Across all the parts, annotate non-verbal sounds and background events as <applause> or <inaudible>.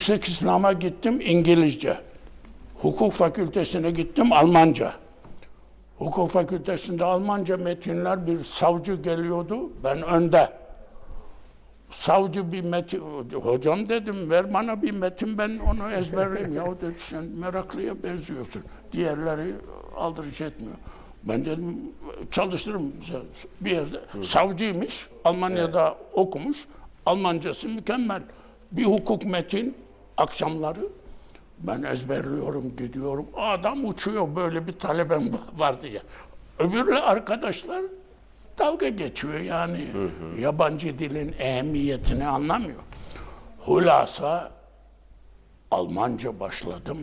Yüksek İslam'a gittim İngilizce. Hukuk fakültesine gittim Almanca. Hukuk fakültesinde Almanca metinler bir savcı geliyordu. Ben önde. Savcı bir metin, hocam dedim ver bana bir metin ben onu ezberleyeyim. ya dedi sen meraklıya benziyorsun. Diğerleri aldırış etmiyor. Ben dedim çalıştırırım bir yerde. Savcıymış, Almanya'da okumuş. Almancası mükemmel. Bir hukuk metin akşamları ben ezberliyorum, gidiyorum. Adam uçuyor böyle bir talebem <laughs> vardı ya. Öbürle arkadaşlar dalga geçiyor yani. Yabancı dilin ehemmiyetini anlamıyor. Hulasa Almanca başladım.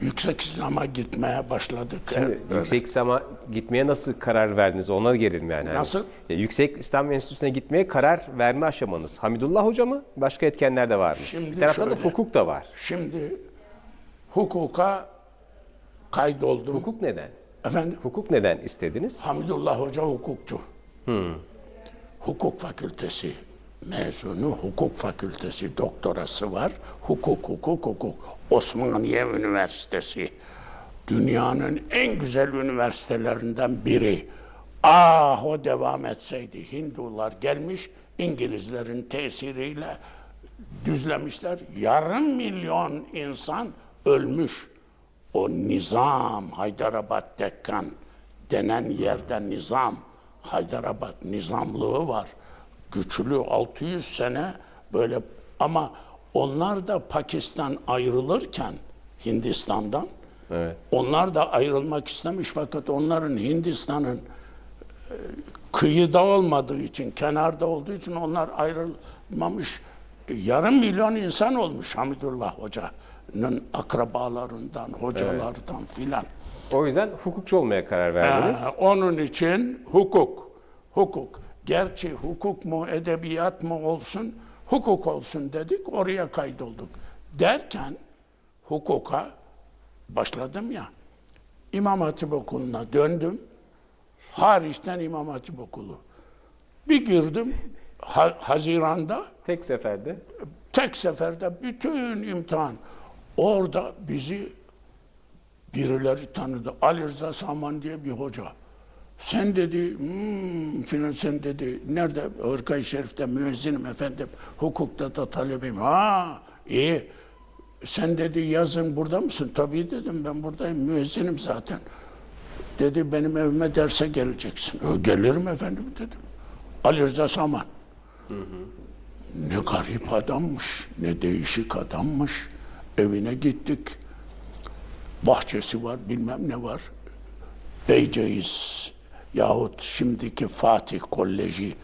Yüksek İslam'a gitmeye başladık. Şimdi Evet. Yüksek İslam'a gitmeye nasıl karar verdiniz? Ona gelelim yani. Hani, Nasıl? e, Yüksek İslam Enstitüsü'ne gitmeye karar verme aşamanız. Hamidullah Hoca mı? Başka etkenler de var mı? Şimdi bir taraftan da şöyle. hukuk da var. Şimdi hukuka kaydoldum. Hukuk neden? Efendim? Hukuk neden istediniz? Hamidullah Hoca hukukçu. Hukuk fakültesi mezunu, hukuk fakültesi doktorası var. Hukuk, hukuk, hukuk. Osmaniye Üniversitesi. Dünyanın en güzel üniversitelerinden biri. Ah o devam etseydi. Hindular gelmiş, İngilizlerin tesiriyle düzlemişler. Yarım milyon insan ölmüş. O nizam, Haydarabad Dekkan denen yerde nizam, Haydarabad nizamlığı var. Güçlü 600 sene böyle ama onlar da Pakistan ayrılırken Hindistan'dan Evet. onlar da ayrılmak istemiş fakat onların Hindistan'ın e, kıyıda olmadığı için, kenarda olduğu için onlar ayrılmamış. E, Yarım milyon insan olmuş Hamidullah Hoca'nın akrabalarından, hocalardan filan. O yüzden hukukçu olmaya karar verdiniz. Ha, onun için hukuk, hukuk. Gerçi hukuk mu, edebiyat mı olsun, hukuk olsun dedik, oraya kaydolduk. Derken hukuka başladım ya, İmam Hatip Okulu'na döndüm. Hariçten İmam Hatip Okulu. Bir girdim, Ha- Haziran'da, Tek seferde. tek seferde bütün imtihan. Orada bizi birileri tanıdı. Ali Rıza Saman diye bir hoca. Sen dedi, hmm, filan sen dedi, nerede? Hırkayı Şerif'te müezzinim efendim, hukukta da talebeyim. Ha, iyi. Sen dedi yazın burada mısın? Tabii dedim ben buradayım, müezzinim zaten. Dedi benim evime derse geleceksin. "E, gelirim efendim dedim. Ali Rıza Saman. Ne garip adammış, ne değişik adammış. Evine gittik. Bahçesi var, bilmem ne var. Beyceğiz yahut şimdiki Fatih Koleji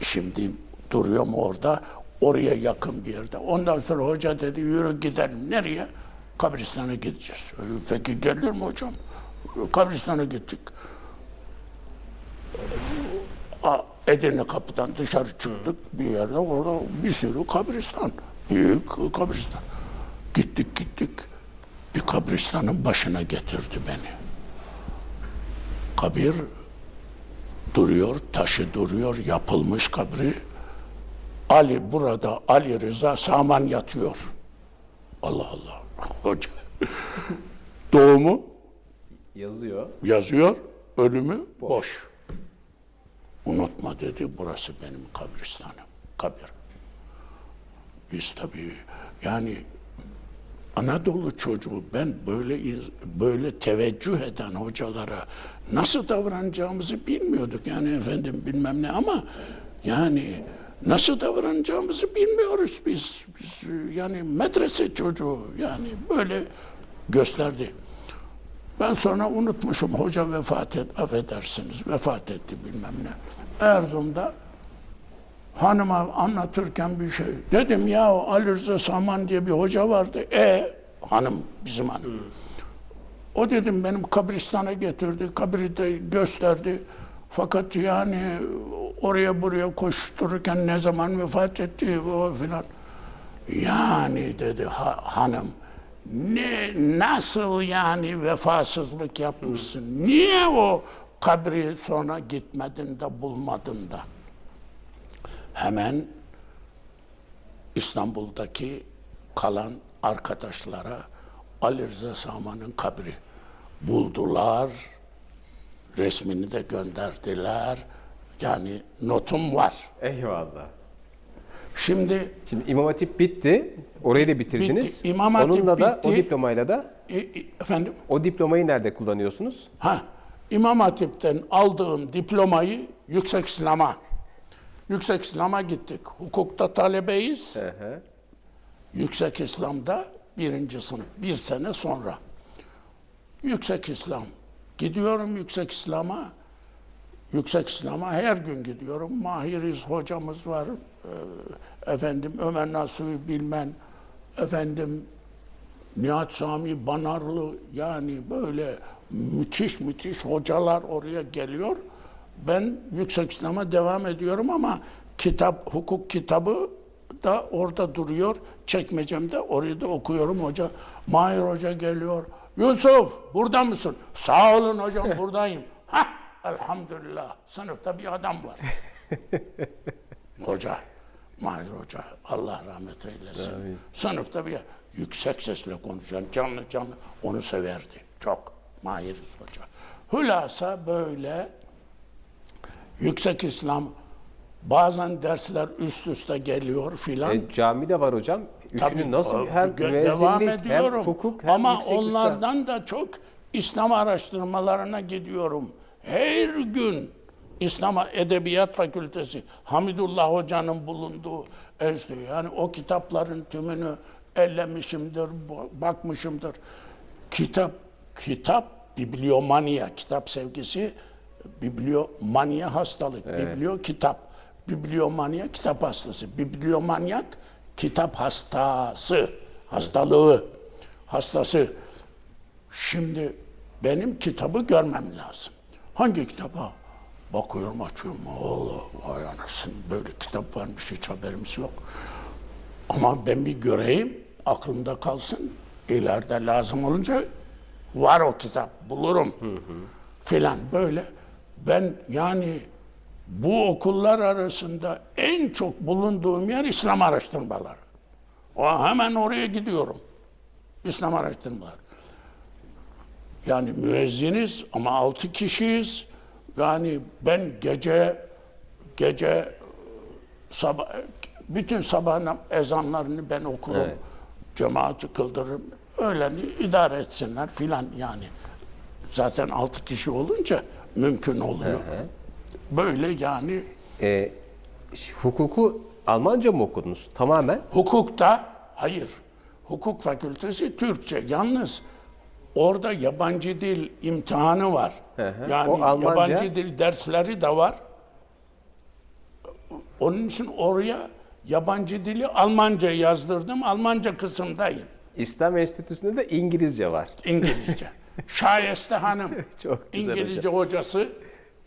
şimdi duruyor mu orada? Oraya yakın bir yerde. Ondan sonra hoca dedi yürü gidelim. Nereye? Kabristan'a gideceğiz. "E, Peki gelir mi hocam? Kabristan'a gittik. A- Edirne kapıdan dışarı çıktık bir yerde orada bir sürü kabristan. Büyük kabristan. Gittik gittik. Bir kabristanın başına getirdi beni. Kabir duruyor, taşı duruyor, yapılmış kabri. Ali burada, Ali Rıza Saman yatıyor. Allah Allah. <laughs> Hoca. Doğumu Yazıyor. yazıyor, ölümü boş. Unutma dedi, burası benim kabristanım, kabir. Biz tabii yani Anadolu çocuğu ben böyle böyle teveccüh eden hocalara nasıl davranacağımızı bilmiyorduk. Yani efendim bilmem ne ama yani nasıl davranacağımızı bilmiyoruz biz. biz yani medrese çocuğu yani böyle gösterdi. Ben sonra unutmuşum. Hoca vefat et, affedersiniz. Vefat etti bilmem ne. Erzurum'da hanıma anlatırken bir şey. Dedim ya Ali Rıza Saman diye bir hoca vardı. E hanım bizim hanım. O dedim benim kabristana getirdi. Kabri de gösterdi. Fakat yani oraya buraya koştururken ne zaman vefat etti o filan. Yani dedi ha- hanım ne nasıl yani vefasızlık yapmışsın? Niye o kabri sonra gitmedin de bulmadın da? Hemen İstanbul'daki kalan arkadaşlara Ali Rıza Saman'ın kabri buldular. Resmini de gönderdiler. Yani notum var. Eyvallah. Şimdi Şimdi İmam Hatip bitti. Orayı da bitirdiniz. Bitti. İmam Hatip Onunla da o bitti. diplomayla da e, e, efendim o diplomayı nerede kullanıyorsunuz? Ha, İmam Hatip'ten aldığım diplomayı Yüksek İslam'a, Yüksek İslam'a gittik. Hukukta talebeyiz. Hı hı. Yüksek İslam'da birinci sınıf, bir sene sonra. Yüksek İslam. Gidiyorum Yüksek İslam'a. Yüksek İslam'a her gün gidiyorum. Mahiriz hocamız var. Ee, efendim Ömer Nasuhi Bilmen, efendim Nihat Sami Banarlı yani böyle müthiş müthiş hocalar oraya geliyor. Ben Yüksek İslam'a devam ediyorum ama kitap, hukuk kitabı da orada duruyor. Çekmecemde orayı da okuyorum hoca. Mahir hoca geliyor. Yusuf burada mısın? Sağ olun hocam <laughs> buradayım. Hah elhamdülillah sınıfta bir adam var. <laughs> Hoca, Mahir Hoca, Allah rahmet eylesin. Sınıfta bir yüksek sesle konuşan, canlı canlı onu severdi. Çok Mahir Hoca. Hülasa böyle yüksek İslam bazen dersler üst üste geliyor filan. E, cami de var hocam. Üçünü Tabii, nasıl hem devam hem ediyorum. hukuk hem Ama yüksek İslam. onlardan da çok İslam araştırmalarına gidiyorum. Her gün İslam Edebiyat Fakültesi Hamidullah Hoca'nın bulunduğu enstitü. Yani o kitapların tümünü ellemişimdir, bakmışımdır. Kitap, kitap, bibliomania, kitap sevgisi, bibliomania hastalık, biblio kitap, bibliomania kitap hastası, bibliomanyak kitap hastası, hastalığı, hastası. Şimdi benim kitabı görmem lazım. Hangi kitaba? Bakıyorum açıyorum. Allah vay anasını böyle kitap varmış hiç haberimiz yok. Ama ben bir göreyim, aklımda kalsın. İleride lazım olunca var o kitap, bulurum. Filan böyle. Ben yani bu okullar arasında en çok bulunduğum yer İslam araştırmaları. O hemen oraya gidiyorum. İslam araştırmaları. Yani müezziniz ama altı kişiyiz. Yani ben gece gece sabah bütün sabah ezanlarını ben okurum. Evet. Cemaati kıldırırım. Öğleni idare etsinler filan yani. Zaten altı kişi olunca mümkün oluyor. Böyle yani E, hukuku Almanca mı okudunuz tamamen? Hukukta hayır. Hukuk fakültesi Türkçe. Yalnız orada yabancı dil imtihanı var. Hı hı. Yani O Almanca- yabancı dil dersleri de var. Onun için oraya yabancı dili Almanca yazdırdım. Almanca kısımdayım. İslam Enstitüsü'nde de İngilizce var. İngilizce. <laughs> Şayeste Hanım <laughs> Çok güzel İngilizce hocası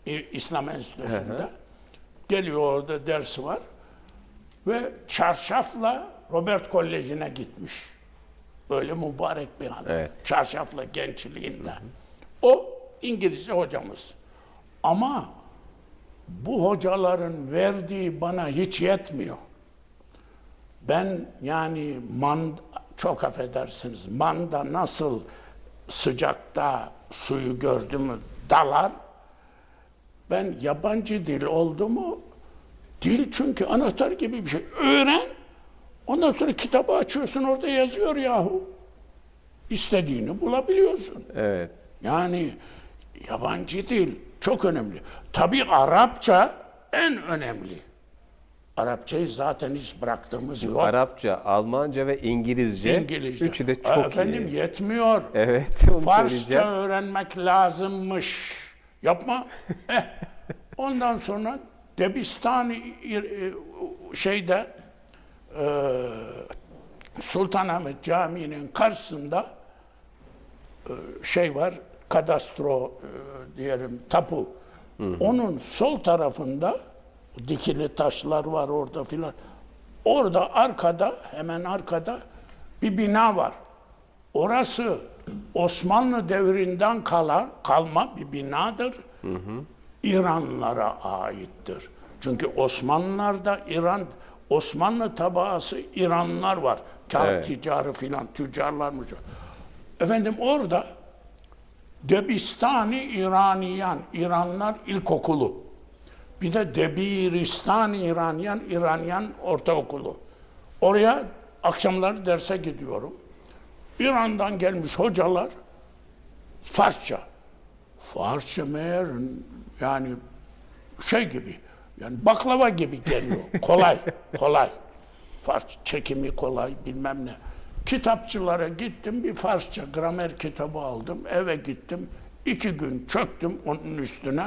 İ- İslam Enstitüsü'nde. Geliyor orada dersi var. Ve çarşafla Robert Koleji'ne gitmiş. Böyle mübarek bir hanım. Evet. Çarşafla gençliğinde. O İngilizce hocamız. Ama bu hocaların verdiği bana hiç yetmiyor. Ben yani man çok affedersiniz manda nasıl sıcakta suyu gördü mü dalar. Ben yabancı dil oldu mu dil çünkü anahtar gibi bir şey. Öğren ondan sonra kitabı açıyorsun orada yazıyor yahu. İstediğini bulabiliyorsun. Evet. Yani yabancı dil çok önemli. Tabii Arapça en önemli. Arapçayı zaten hiç bıraktığımız yok. Arapça, Almanca ve İngilizce. İngilizce. Üçü de Aa, çok Efendim iyi. yetmiyor. Evet, onu Farsça öğrenmek lazımmış. Yapma. <laughs> Eh, Ondan sonra Debistani e, şeyde e, Sultanahmet Camii'nin karşısında e, şey var, kadastro e, diyelim tapu. Onun sol tarafında dikili taşlar var orada filan. Orada arkada, hemen arkada bir bina var. Orası Osmanlı devrinden kalan kalma bir binadır. İranlılara aittir. Çünkü Osmanlılar da İran Osmanlı tabağası İranlılar var. Kağıt Evet. ticarı filan, tüccarlar mı? Efendim orada Debistani İraniyan, İranlar ilkokulu. Bir de Debiristan İraniyan, İraniyan ortaokulu. Oraya akşamları derse gidiyorum. İran'dan gelmiş hocalar Farsça. Farsça meğer yani şey gibi yani baklava gibi geliyor. <laughs> Kolay, kolay. Fars çekimi kolay bilmem ne. Kitapçılara gittim bir Farsça gramer kitabı aldım. Eve gittim. iki gün çöktüm onun üstüne.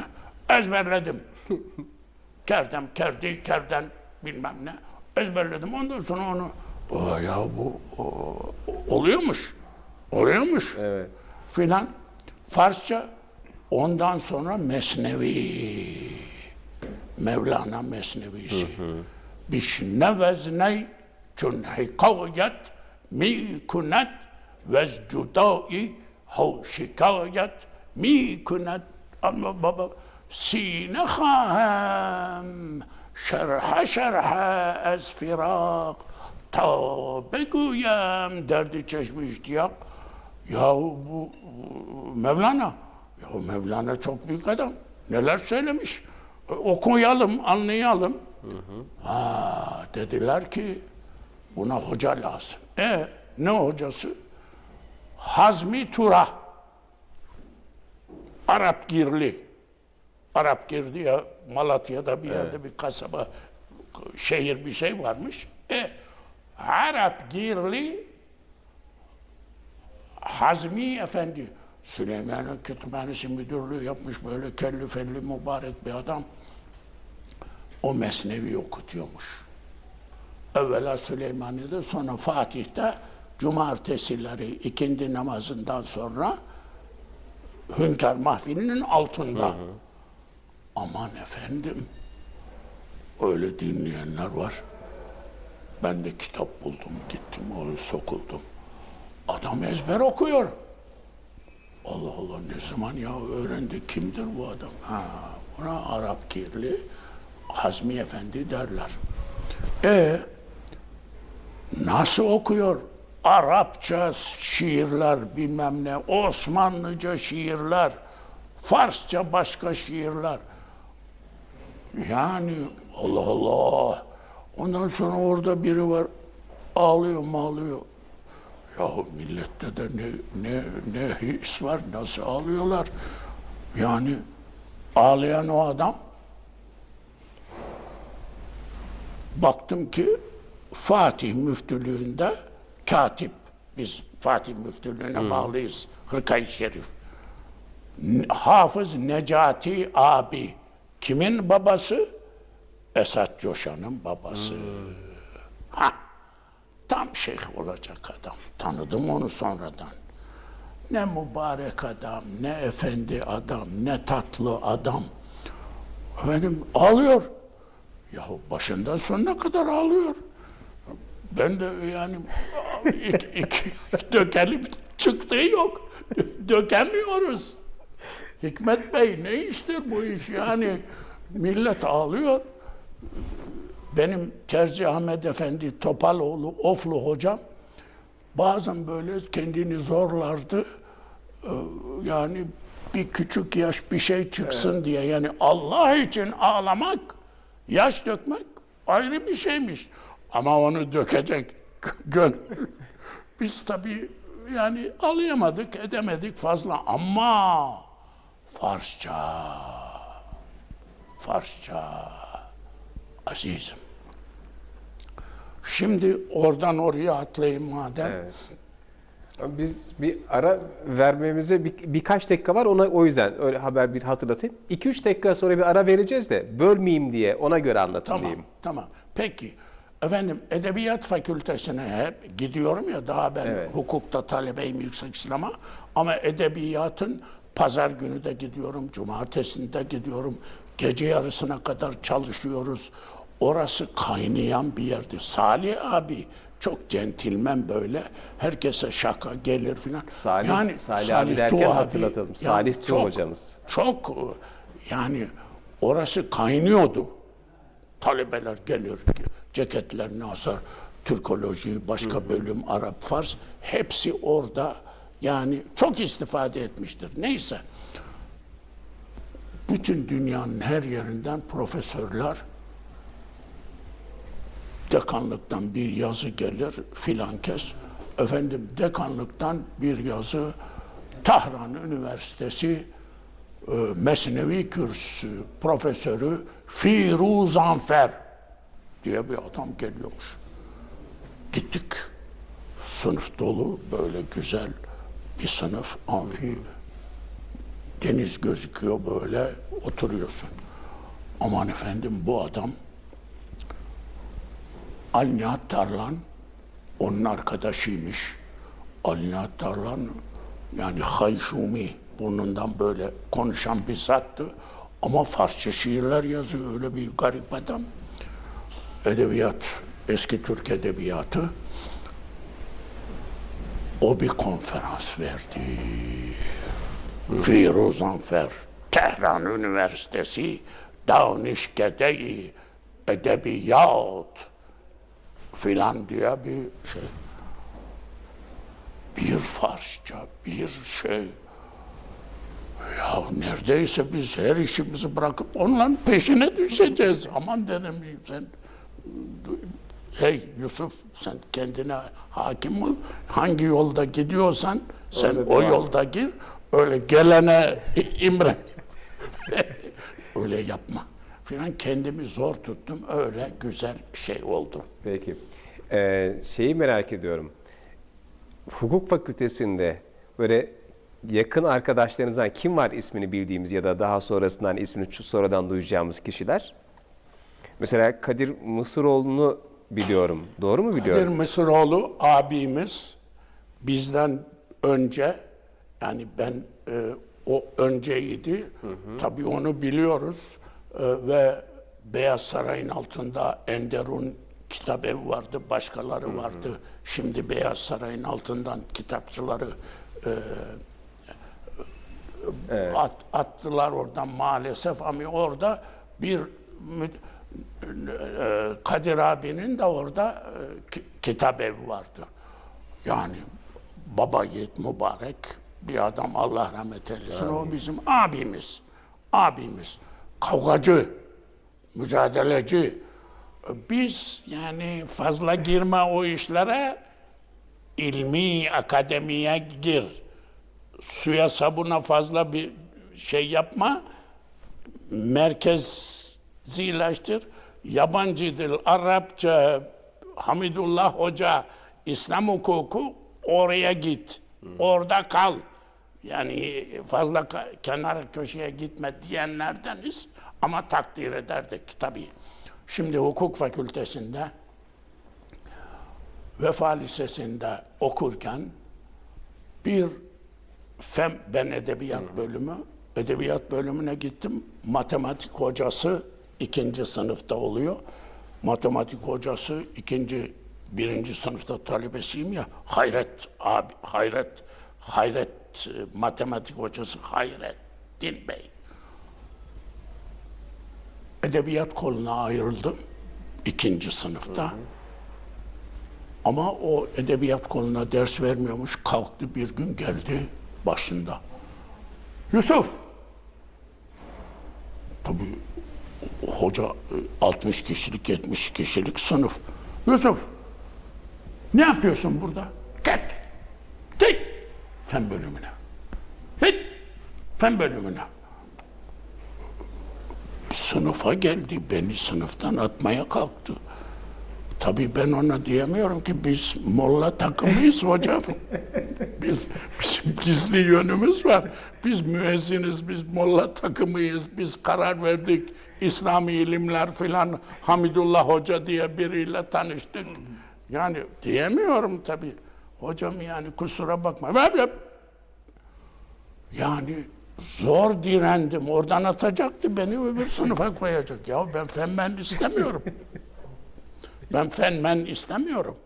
Ezberledim. <laughs> Kerdem, kerdi, kerden bilmem ne. Ezberledim. Ondan sonra onu o ya bu o, oluyormuş. Oluyormuş. Evet. Filan. Farsça ondan sonra Mesnevi. Mevlana Mesnevisi. Bişne vezney çün hikayet mi kunet vez cudai hav şikayet mi kunet ama baba sine خواهم شرح شرح از فراق تا بگویم derdi çeşmi iştiyak ya bu bu Mevlana ya Mevlana çok büyük adam neler söylemiş E, okuyalım anlayalım ha dediler ki buna hoca lazım e ne hocası Hazmi Tura Arap Girli Arap girdi ya Malatya'da bir yerde bir kasaba şehir bir şey varmış. E Arap Girli Hazmi Efendi Süleyman'ın kütüphanesi müdürlüğü yapmış böyle kelli felli mübarek bir adam. O mesnevi okutuyormuş. Evvela Süleymaniye'de sonra Fatih'te cumartesileri ikindi namazından sonra Hünkar Mahfili'nin altında. Aman efendim, öyle dinleyenler var. Ben de kitap buldum, gittim oraya sokuldum. Adam ezber okuyor. Allah Allah ne zaman ya öğrendi kimdir bu adam? Ha, buna Arap kirli Hazmi Efendi derler. E nasıl okuyor? Arapça şiirler bilmem ne, Osmanlıca şiirler, Farsça başka şiirler. Yani Allah Allah. Ondan sonra orada biri var ağlıyor mağlıyor. Yahu millette de ne, ne, ne his var, nasıl ağlıyorlar. Yani ağlayan o adam baktım ki Fatih müftülüğünde katip. Biz Fatih müftülüğüne bağlıyız. Hırkayı Şerif. Hafız Necati abi. Kimin babası? Esat Coşan'ın babası. Ha, tam şeyh olacak adam. Tanıdım onu sonradan. Ne mübarek adam, ne efendi adam, ne tatlı adam. Efendim ağlıyor. Yahu başından sonuna kadar ağlıyor. Ben de yani <laughs> iki, iki dökelim çıktığı yok. Dökemiyoruz. Hikmet Bey ne iştir bu iş yani? Millet ağlıyor. Benim Terzi Ahmet Efendi Topaloğlu, Oflu hocam bazen böyle kendini zorlardı. Ee, Yani bir küçük yaş bir şey çıksın diye. Yani Allah için ağlamak, yaş dökmek ayrı bir şeymiş. Ama onu dökecek <laughs> gönül. Biz tabii yani alayamadık, edemedik fazla ama Farsça, Farsça, azizim. Şimdi oradan oraya atlayayım madem. Evet. Biz bir ara vermemize bir, birkaç dakika var ona o yüzden öyle haber bir hatırlatayım. 2-3 dakika sonra bir ara vereceğiz de bölmeyeyim diye ona göre anlatın Tamam, diyeyim. tamam. Peki, efendim Edebiyat Fakültesine hep gidiyorum ya daha ben Evet. hukukta talebeyim yüksek İslam'a ama edebiyatın pazar günü de gidiyorum, cumartesinde gidiyorum, gece yarısına kadar çalışıyoruz. Orası kaynayan bir yerdi. Salih abi çok centilmen böyle. Herkese şaka gelir filan. Salih- Salih abi derken hatırlatalım. Salih Tüm çok- hocamız. Çok yani orası kaynıyordu. Talebeler gelir. ceketlerini asar. Türkoloji, başka bölüm, Arap, Fars hepsi orada yani çok istifade etmiştir. Neyse. Bütün dünyanın her yerinden profesörler dekanlıktan bir yazı gelir filan kes. Efendim dekanlıktan bir yazı Tahran Üniversitesi e, Mesnevi Kürsüsü profesörü Firuz Anfer diye bir adam geliyormuş. Gittik. Sınıf dolu böyle güzel bir sınıf amfi deniz gözüküyor böyle oturuyorsun. Aman efendim bu adam Ali Nihat Tarlan onun arkadaşıymış. Ali Nihat Tarlan yani Hayşumi burnundan böyle konuşan bir zattı. Ama Farsça şiirler yazıyor öyle bir garip adam. Edebiyat, eski Türk edebiyatı. O bir konferans verdi. Firuz Anfer, Tehran Üniversitesi, Danışgede-i Edebiyat filan diye bir şey. Bir Farsça, bir şey. Ya neredeyse biz her işimizi bırakıp onların peşine düşeceğiz. Aman dedim sen hey Yusuf sen kendine hakim ol. Hangi yolda gidiyorsan sen Öyle o et. yolda gir. Öyle gelene <laughs> imren. öyle yapma. Filan kendimi zor tuttum. Öyle güzel şey oldu. Peki. Ee, şeyi merak ediyorum. Hukuk fakültesinde böyle yakın arkadaşlarınızdan kim var ismini bildiğimiz ya da daha sonrasından ismini sonradan duyacağımız kişiler? Mesela Kadir Mısıroğlu'nu biliyorum. Doğru mu Kadir biliyorum? Mısıroğlu abimiz bizden önce yani ben e, o önceydi. Tabii onu biliyoruz E, ve Beyaz Saray'ın altında Enderun kitap evi vardı, başkaları vardı. Şimdi Beyaz Saray'ın altından kitapçıları at, attılar oradan maalesef ama orada bir e, Kadir abinin de orada e, ki- kitap evi vardı. Yani baba yiğit mübarek bir adam Allah rahmet eylesin. O bizim abimiz. Abimiz. Kavgacı, mücadeleci. Biz yani fazla girme o işlere ilmi akademiye gir suya sabuna fazla bir şey yapma. Merkezileştir. Yabancı dil, Arapça, Hamidullah Hoca, İslam hukuku oraya git. Orada kal. Yani fazla ka- kenar köşeye gitme diyenlerdeniz ama takdir ederdik tabii. Şimdi hukuk fakültesinde Vefa Lisesi'nde okurken bir fen ben edebiyat bölümü edebiyat bölümüne gittim. Matematik hocası ikinci sınıfta oluyor. Matematik hocası ikinci birinci sınıfta talebesiyim ya. Hayret abi Hayret Hayret e, matematik hocası Hayrettin Bey. Edebiyat koluna ayrıldım ikinci sınıfta. Ama o edebiyat koluna ders vermiyormuş. Kalktı bir gün geldi başında. Yusuf. Tabii hoca e, 60 kişilik 70 kişilik sınıf. Yusuf. Ne yapıyorsun burada? Gel. Git. Fen bölümüne. Git. Fen bölümüne. Sınıfa geldi. Beni sınıftan atmaya kalktı. Tabii ben ona diyemiyorum ki biz molla takımıyız hocam. biz bizim gizli yönümüz var. Biz müezziniz, biz molla takımıyız. Biz karar verdik. İslami ilimler filan Hamidullah Hoca diye biriyle tanıştık. Yani diyemiyorum tabii. Hocam yani kusura bakma. Yani zor direndim. Oradan atacaktı beni öbür sınıfa koyacak. Ya ben fenmen istemiyorum. Ben fenmen istemiyorum.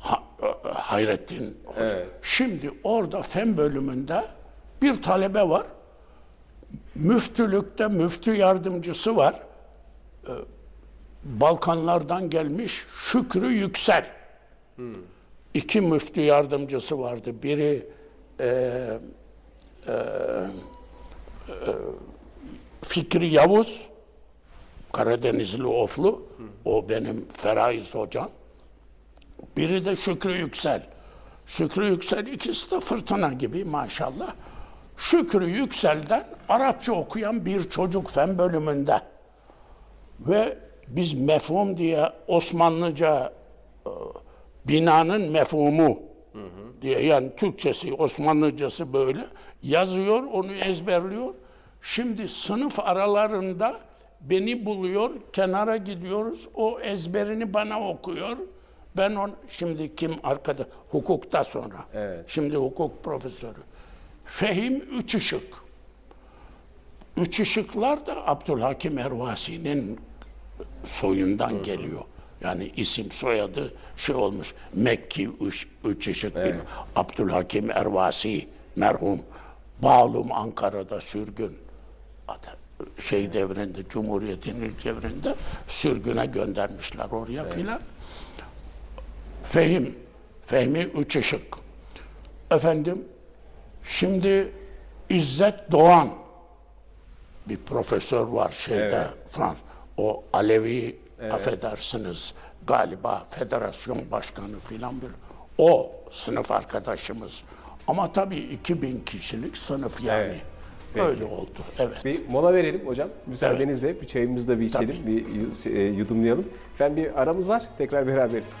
Ha, e, Hayrettin Hoca. Şimdi orada fen bölümünde bir talebe var. Müftülükte müftü yardımcısı var. Ee, Balkanlardan gelmiş Şükrü Yüksel. İki müftü yardımcısı vardı. Biri e, e, e, Fikri Yavuz, Karadenizli Oflu. O benim Feraiz hocam. Biri de Şükrü Yüksel. Şükrü Yüksel ikisi de fırtına gibi maşallah. Şükrü Yüksel'den Arapça okuyan bir çocuk fen bölümünde. Ve biz mefhum diye Osmanlıca e, binanın mefhumu diye yani Türkçesi, Osmanlıcası böyle yazıyor, onu ezberliyor. Şimdi sınıf aralarında beni buluyor, kenara gidiyoruz. O ezberini bana okuyor. Ben on şimdi kim arkada hukukta sonra. Evet. Şimdi hukuk profesörü. Fehim üç ışık. Üç ışıklar da Abdülhakim Ervasi'nin soyundan geliyor. Yani isim soyadı şey olmuş. Mekki üç, üç ışık bilmem. Abdülhakim Ervasi merhum. Bağlum Ankara'da sürgün. Adı- Şey devrinde, Cumhuriyet'in ilk devrinde sürgüne göndermişler oraya filan. Fehim, Fehmi Üç Işık. Efendim, şimdi İzzet Doğan bir profesör var şeyde Evet. Frans. O Alevi affedersiniz galiba federasyon başkanı filan bir. O sınıf arkadaşımız. Ama tabii 2000 kişilik sınıf yani. Evet. Peki. Öyle oldu. Evet. Bir mola verelim hocam. Müsaadenizle bir çayımızı da bir içelim, bir e, yudumlayalım. Efendim bir aramız var. Tekrar beraberiz.